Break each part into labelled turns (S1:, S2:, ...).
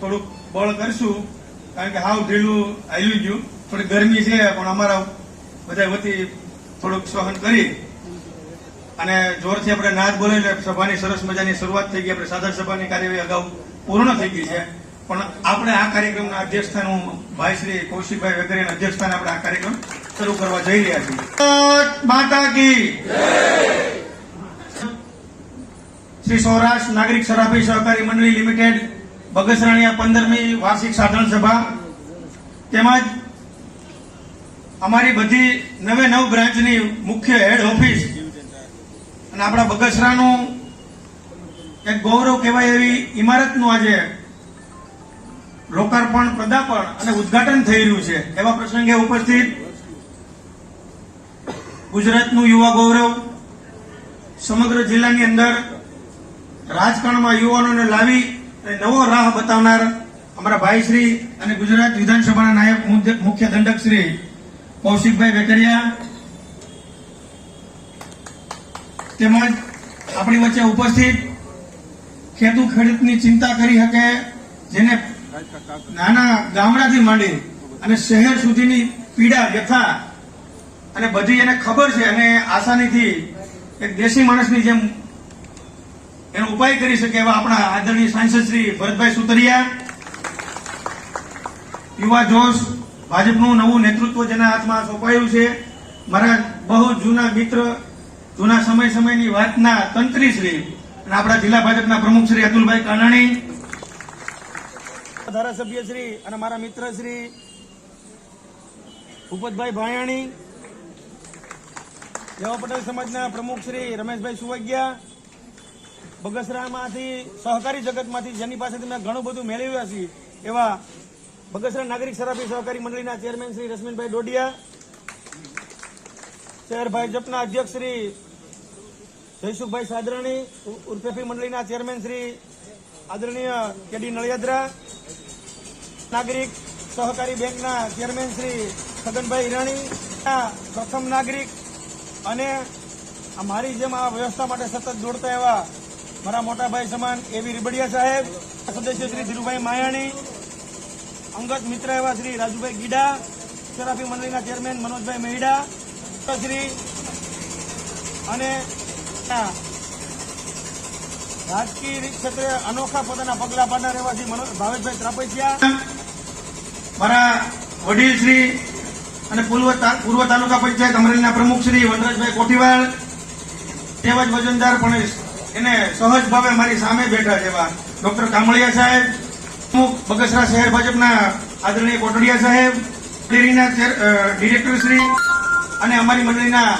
S1: થોડુંક બળ કરશું, કારણ કે હાવ ઢીલું હાલ્યું ગયું. થોડી ગરમી છે, પણ અમારા બધા વતી થોડુંક સહન કરી. અને જોરથી આપણે નાદ બોલે સભાની સરસ મજાની શરૂઆત થઈ ગઈ. આપણે સાદર સભાની કાર્યવાહી અગાઉ પૂર્ણ થઈ ગઈ છે. પણ આપણે આ કાર્યક્રમના અધ્યક્ષસ્થાન હું ભાઈ શ્રી કૌશિકભાઈ વગેરેના અધ્યક્ષસ્થાને આપણે આ કાર્યક્રમ શરૂ કરવા જઈ રહ્યા છીએ. માતા કી શ્રી સૌરાષ્ટ્ર નાગરિક સરાફી સહકારી મંડળી લિમિટેડ, બગસરાણીયા પંદરમી વાર્ષિક સાધારણ સભા. તેમજ અમારી બધી નવે નવ બ્રાન્ચની મુખ્ય હેડ ઓફિસ અને આપણા બગસરાનું એક ગૌરવ કહેવાય એવી ઇમારતનું આજે લોકાર્પણ, પ્રદાપણ અને ઉદ્ઘાટન થઈ રહ્યું છે. એવા પ્રસંગે ઉપસ્થિત ગુજરાતનું યુવા ગૌરવ સમગ્ર જિલ્લાની અંદર રાજકારણમાં યુવાનોને લાવી અને નવો રાહ બતાવનાર અમારા ભાઈશ્રી અને ગુજરાત વિધાનસભાના નાયબ મુખ્ય દંડક શ્રી કૌશિકભાઈ વેકરિયા. તેમજ આપણી વચ્ચે ઉપસ્થિત ખેતુ ખેડૂતની ચિંતા કરી શકે જેને નાના ગામડાથી માંડી અને શહેર સુધીની પીડા, વ્યથા અને બધી એને ખબર છે. અને આસાનીથી એક દેશી માણસની જેમ એનો ઉપાય કરી શકે એવા આપણા આદરણીય સાંસદ શ્રી ભરતભાઈ સુતરિયા, યુવા જોશ, ભાજપનું નવું નેતૃત્વ જેના હાથમાં સોંપાયું છે. મારા બહુ જૂના મિત્ર, જૂના સમય સમયની વાતના તંત્રી શ્રી અને આપણા જિલ્લા ભાજપના પ્રમુખ શ્રી અતુલભાઈ કાનાણી, ધારાસભ્ય શ્રી અને મારા મિત્ર શ્રી ભૂપતભાઈ ભાયાણી જેવા પટેલ સમાજના પ્રમુખ શ્રી રમેશભાઈ સુવગ્યા બગસરામાંથી સહકારી જગતમાંથી, જેની પાસેથી મેં ઘણું બધું મેળવ્યા હશે, એવા બગસરા નાગરિક શરાબી સહકારી મંડળીના ચેરમેન શ્રી રશ્મિનભાઈ ડોડિયા, શહેર ભાજપના અધ્યક્ષ શ્રી જયસુખભાઈ સાદરણી ઉર્ફેફી મંડળીના ચેરમેન શ્રી આદરણીય કેડી નળિયાદરા, નાગરિક સહકારી બેંકના ચેરમેન શ્રી છગનભાઈ હિરાણી પ્રથમ નાગરિક અને મારી જેમ આ વ્યવસ્થા માટે સતત દોડતા એવા મારા મોટા ભાઈ સમાન એવી રીબડિયા સાહેબ સદસ્ય શ્રી ધીરુભાઈ માયાણી, અંગત મિત્ર એવા શ્રી રાજુભાઈ ગીડા સેરાફી મંડળીના ચેરમેન મનોજભાઈ મહિડા શ્રી અને રાજકીય ક્ષેત્રે અનોખા પોતાના પગલા પાડનાર એવા શ્રી ભાવેશભાઈ ત્રાપસિયા મારા વડીલ શ્રી અને પૂર્વ તાલુકા પંચાયત અમરેલીના પ્રમુખ શ્રી વનરાજભાઈ કોઠીવાલ, તેમજ વજનદાર પણ એને સહજ ભાવે મારી સામે બેઠા છે એવા. ડોક્ટર કામળિયા સાહેબ પ્રમુખ બગસરા શહેર ભાજપના આદરણીય કોટડિયા સાહેબ ડેરીના ડિરેક્ટર શ્રી અને અમારી મંડળીના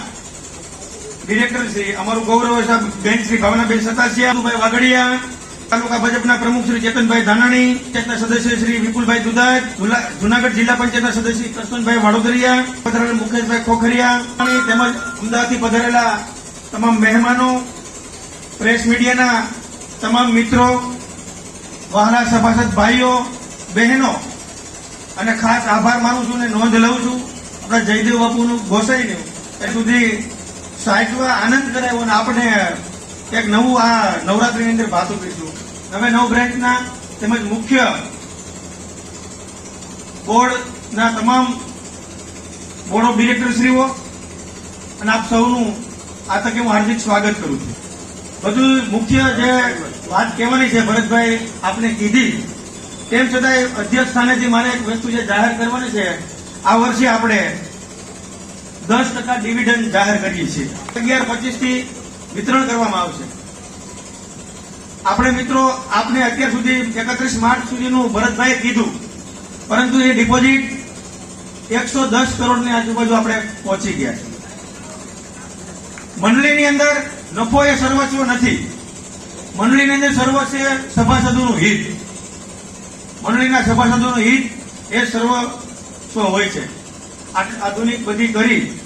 S1: ડિરેક્ટર શ્રી, અમારું ગૌરવ સાહેબ, બેન શ્રી ભાવનાબેન સતાસિયા ભાઈ વાગડિયા તાલુકા ભાજપના પ્રમુખ શ્રી ચેતનભાઈ ધાનાણી, પંચાયતના સદસ્ય શ્રી વિપુલભાઈ જુલા- જુનાગઢ જિલ્લા પંચાયતના સદસ્ય કૃષ્ણભાઈ વાડોદરિયા, પધારેલ મુકેશભાઈ ખોખરિયા, તેમજ અમદાવાદથી પધારેલા તમામ મહેમાનો પ્રેસ મીડિયાના તમામ મિત્રો વહાલા સભાસદ ભાઈઓ, બહેનો, અને ખાસ આભાર માનું છું અને નોંધ લઉં છું, આપણા જયદેવ બાપુનું ગોસાઈનું. એ સુધી સાચવા આનંદ કરાયો અને આપણે એક નવું આ નવરાત્રીની અંદર ભાતું પીશું હવે નવ બ્રાન્ચના તેમજ મુખ્ય બોર્ડના તમામ બોર્ડ ઓફ ડિરેક્ટરશ્રીઓ, અને આપ સૌનું આ તકે હું હાર્દિક સ્વાગત કરું છું. બધું મુખ્ય જે વાત કહેવાની છે ભરતભાઈ આપને કીધી. તેમ છતાંય અધ્યક્ષ સ્થાનેથી મારે એક વસ્તુ જે જાહેર કરવાની છે, આ વર્ષે આપણે દસ ટકા ડિવિડન્ડ જાહેર કરીએ છીએ. અગિયાર પચીસથી વિતરણ કરવામાં આવશે. આપણે મિત્રો આપને અત્યાર સુધી એકત્રીસ માર્ચ સુધીનું ભરતભાઈએ કીધું, પરંતુ એ ડિપોઝિટ એકસો દસ કરોડની આજુબાજુ આપણે પહોંચી ગયા છે મંડળીની અંદર નફો એ સર્વસ્વ નથી. મંડળીની અંદર સર્વ છે સભાસદોનું હિત. મંડળીના સભાસદોનું હિત એ સર્વસ્વ હોય છે. આધુનિક બધી કરી